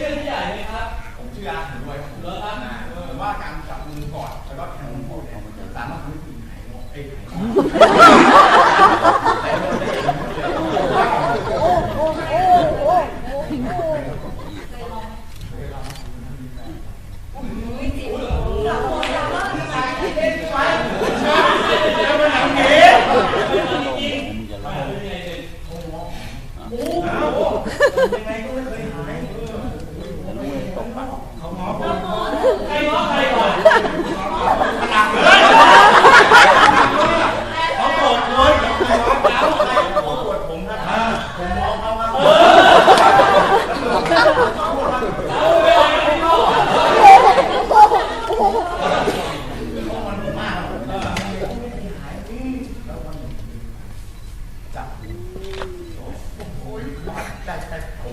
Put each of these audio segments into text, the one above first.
พื่อนผู้ใหญ่ไหมครับ ผมชื่ออาร์ตผมวยครับผมเลิอครับว่าการจับมือกอดแล้วก็แข่งมือกอดเนี่ยสามารถทำให้ผู้หญิงหายงอไม่อ้ย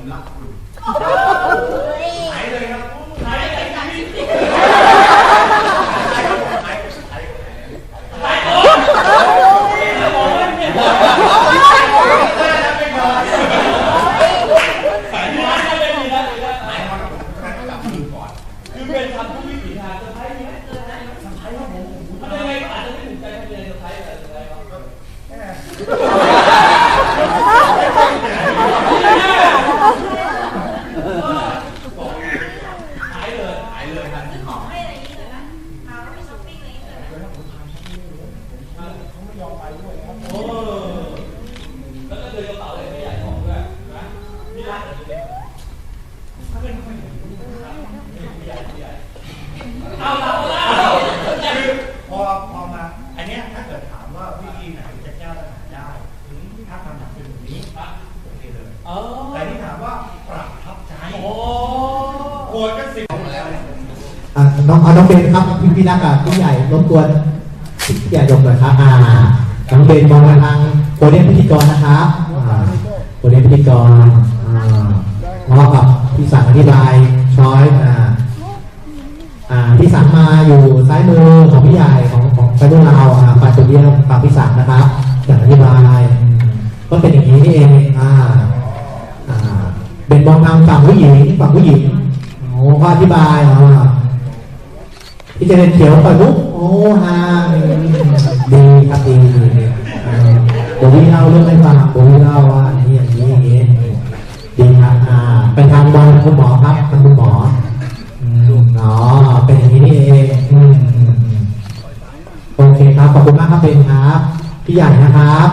ผมรักคุณหายเลยครับหายหายหายหายหายหายคือเป็นทำทุกวิถีทางเซอร์ไพรส์ไหมเซอร์ไพรส์เซอร์ไพรส์ครับผมทำยังไงก็อาจจะไม่ถูกใจทำยังไงเซอร์ไพรส์แต่เซอร์ไพรส์ครับ หายเลย หายเลยครับ ซื้อของให้อะไรอย่างนี้เลยไหมพาเขาไปช้อปปิ้งอะไรอย่างนี้เลยไหม โอ้แล้วก็ เดินกระเป๋าเลยไม่ใหญ่ของด้วยนะนี่รักแต่เล็กถ้าเป็นคนใหญ่ใหญ่เอาเอาเอาคือพอพอมา อันเนี้ยถ้าเกิดถามว่าวิธีไหนจะแก้ปัญหาได้ถ้าคำถามเป็นแบบนี้โอเคเลยแต่ที่ถามว่าประทับใจโอ้โกรธก็สิบแล้วเนี่ยอะน้องเอาน้องเบนครับพี่พี่นักกับพี่ใหญ่รบกวนพี่ใหญ่ยกหน่อยครับอ่าน้องเบนมองมาทางโปรเดียมพิธีกรนะครับ อ่าโปรเดียมพิธีกรอ่ามอบกับพี่สังอธิบายช้อยอ่าอ่าพี่สังมาอยู่ซ้ายมือของพี่ใหญ่ของของไปด้วยเราอ่าฝ่ายโปรเดียมฝั่งพี่สังนะครับสังอธิบายก็เป็นอย่างนี้นี่เองอ่าอ่าเป็นมองทางฝั่งผู้หญิงฝั่งผู้หญิงโอ้ก็อธิบายอ่าพี่เจเนเขียวปล่อยมุกโอ้ฮาดีครับดีอ่าโบวี่เล่าเรื่องให้ฟังโบวี่เล่าว่าอย่างนี้อย่างนี้อย่างนี้ดี ครับอ่าไปทำบอลคุณหมอครับทางคุณหมออืมอ๋อเป็นอย่างนี้นี่เองอืมอืมอืมโอเคครับขอบคุณมากครับเป็นครับพี่ใหญ่นะครับ